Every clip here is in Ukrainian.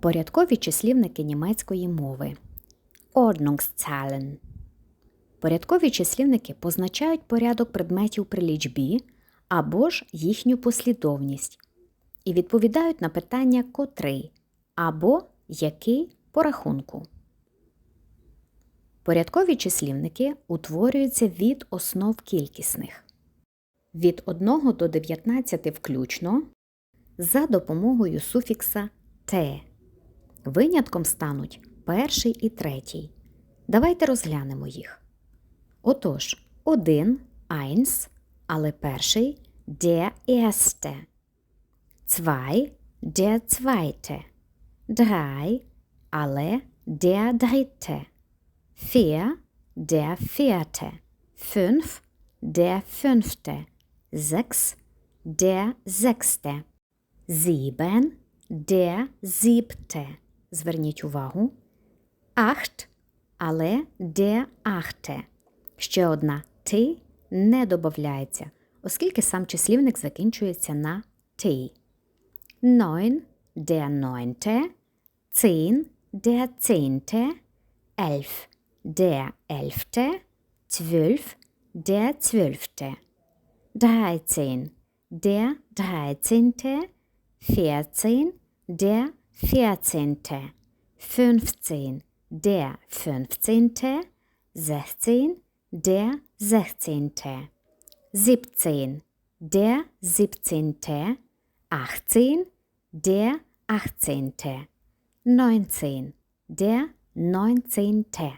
Порядкові числівники німецької мови. Ordnungszahlen. Порядкові числівники позначають порядок предметів при лічбі або ж їхню послідовність і відповідають на питання котрий або який по рахунку. Порядкові числівники утворюються від основ кількісних від 1 до 19 включно за допомогою суфікса те. Винятком стануть перший і третій. Давайте розглянемо їх. Отож, один eins, але перший der erste. Zwei der zweite. Drei, але der dritte. Vier der vierte. Fünf der fünfte. Sechs der sechste. Sieben der siebte. Зверніть увагу. Acht, але der achte. Ще одна ти не додається, оскільки сам числівник закінчується на ти. Neun der neunte. Zehn der zehnte. Elf der elfte. Zwölf der zwölfte. Dreizehn der dreizehnte. Vierzehn der vierzehnte. Fünfzehn der fünfzehnte. Sechzehn der sechzehnte. Siebzehn der siebzehnte. Achtzehn der achtzehnte. Neunzehn der neunzehnte.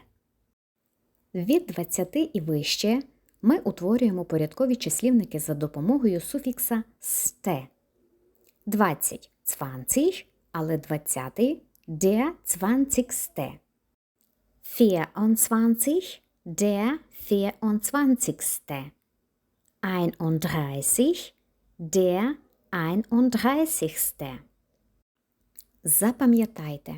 Від 20 і вище ми утворюємо порядкові числівники за допомогою суфікса сте. 20 20, але 20 der 20. 24 der 24. 31 der 31. Запам'ятайте,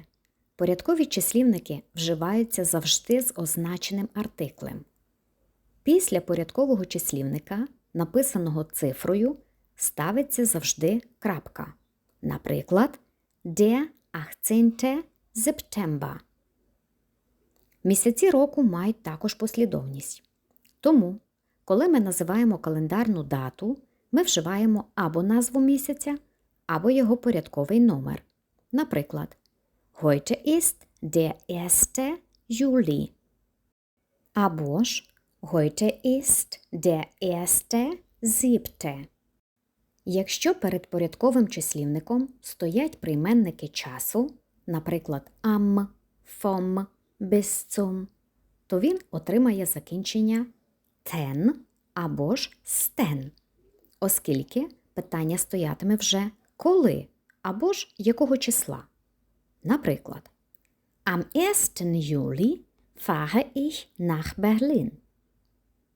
порядкові числівники вживаються завжди з означеним артиклем. Після порядкового числівника, написаного цифрою, ставиться завжди крапка. Наприклад, der 18. September. Місяці року мають також послідовність. Тому, коли ми називаємо календарну дату, ми вживаємо або назву місяця, або його порядковий номер. Наприклад, Heute ist der 1. Juli. Або ж Heute ist der 1. Siebte. Якщо перед порядковим числівником стоять прийменники часу, наприклад, am, vom, bis то він отримає закінчення ten або ж стен, оскільки питання стоятиме вже коли або ж якого числа. Наприклад, Am 1. Juli fahre ich nach Berlin.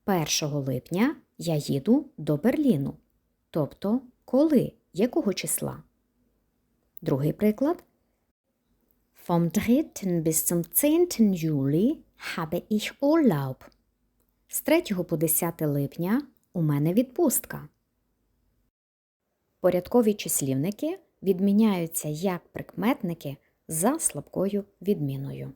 1 липня я їду до Берліну. Тобто, коли, якого числа? Другий приклад. Vom 3. bis zum 10. Juli habe ich Urlaub. З 3 по 10 липня у мене відпустка. Порядкові числівники відміняються як прикметники за слабкою відміною.